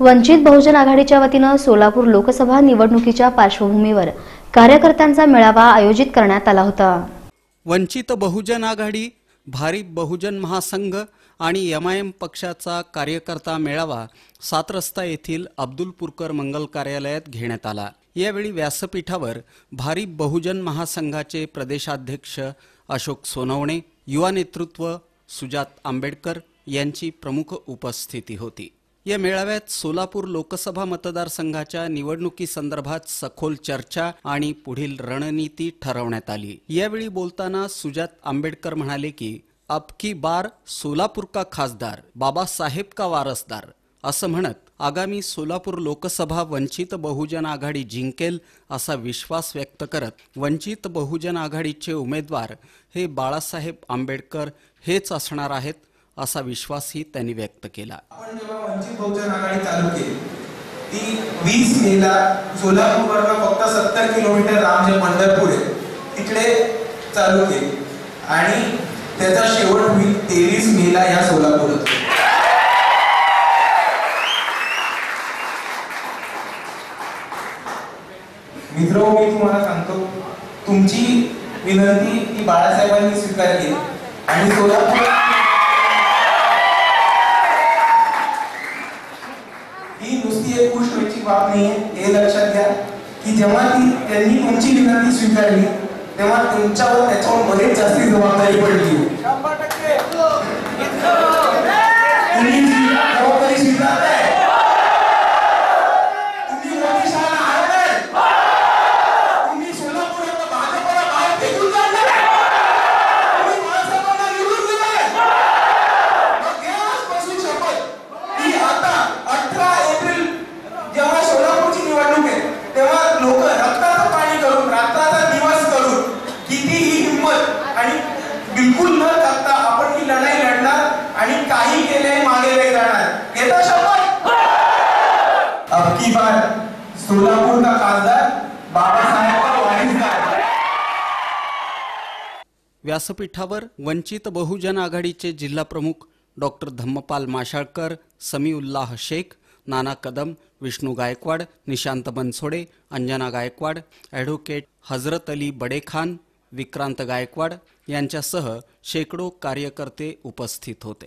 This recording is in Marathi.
वंचित बहुजन आघाडीच्या वतीनं सोलापूर लोकसभा निवडणुकीच्या पार्श्वभूमीवर कार्यकर्त्यांचा मेळावा आयोजित करण्यात आला होता. वंचित बहुजन आघाडी भारिप बहुजन महासंघ आणि एम आय एम पक्षाचा कार्यकर्ता मेळावा सात रस्ता येथील अब्दुल पुरकर मंगल कार्यालयात घेण्यात आला. यावेळी व्यासपीठावर भारिप बहुजन महासंघाचे प्रदेशाध्यक्ष अशोक सोनवणे युवा नेतृत्व सुजात आंबेडकर यांची प्रमुख उपस्थिती होती. या मेळाव्यात सोलापूर लोकसभा मतदारसंघाच्या निवडणुकीसंदर्भात सखोल चर्चा आणि पुढील रणनीती ठरवण्यात आली. यावेळी बोलताना सुजात आंबेडकर म्हणाले की अब की बार सोलापूर का खासदार बाबासाहेब का वारसदार? असं म्हणत आगामी सोलापूर लोकसभा वंचित बहुजन आघाडी जिंकेल असा विश्वास व्यक्त करत वंचित बहुजन आघाडीचे उमेदवार हे बाळासाहेब आंबेडकर हेच असणार आहेत असा विश्वासही त्यांनी व्यक्त केला. आपण जेव्हा वंचित बहुजन आघाडी चालू केली ती वीस मेला सोलापूर फक्त सत्तर किलोमीटर लांब जे पंढरपूर आहे तिकडे चालू केली. आणि त्याचा शेवट होईल तेवीस मेला या सोलापूरात मित्र मी तुम्हाला सांगतो तुमची विनंती ही बाळासाहेबांनी स्वीकारली. आणि सोलापूर गोष्ट नाहीये. हे लक्षात घ्या. की जेव्हा ती त्यांनी तुमची विनंती स्वीकारली तेव्हा तुमच्यावर त्याच्यावर बरेच जास्ती जबाबदारी पडली. आणि बिलकुल न थकता आपण ही लढाई लढणार आणि काही केले मागे नाही जाणार. येता शपथ? अब की बार सोलापूर का खासदार. बाबासाहेब व्यासपीठावर वंचित बहुजन आघाडीचे जिल्हा प्रमुख डॉक्टर धम्मपाल माशाळकर समीउल्लाह शेख नाना कदम विष्णू गायकवाड निशांत बनसोडे अंजना गायकवाड ॲडव्होकेट हजरत अली बडेखान विक्रांत गायकवाड यांच्यासह शेकडो कार्यकर्ते उपस्थित होते.